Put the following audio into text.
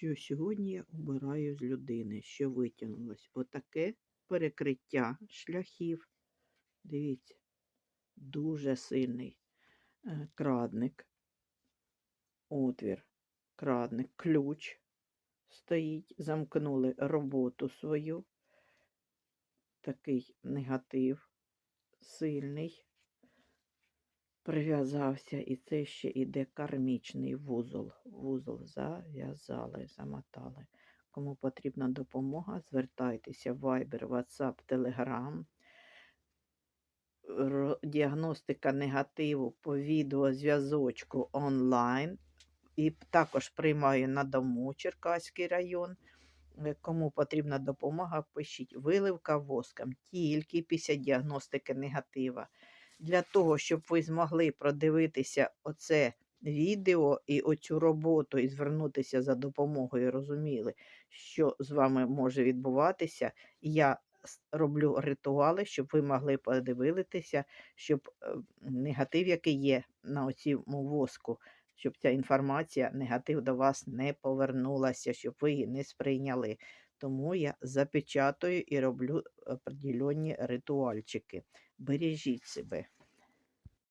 що сьогодні я обираю з людини, що витягнулось. Отаке перекриття шляхів. Дивіться, дуже сильний е, крадник. Отвір, крадник, ключ стоїть. Замкнули роботу свою. Такий негатив сильний. Прив'язався, і це ще іде кармічний вузол. Вузол зав'язали, замотали. Кому потрібна допомога, звертайтеся в Viber, WhatsApp, Telegram. Діагностика негативу по відеозв'язочку онлайн. І також приймаю на дому Черкаський район. Е, Кому потрібна допомога, пишіть виливка воском тільки після діагностики негатива. Для того, щоб ви змогли продивитися оце відео і оцю роботу і звернутися за допомогою, розуміли, що з вами може відбуватися, я роблю ритуали, щоб ви могли подивитися, щоб е, негатив, який є на цьому воску, щоб ця інформація, негатив до вас не повернулася, щоб ви її не сприйняли. Тому я запечатую і роблю определенні ритуальчики. Бережіть себе.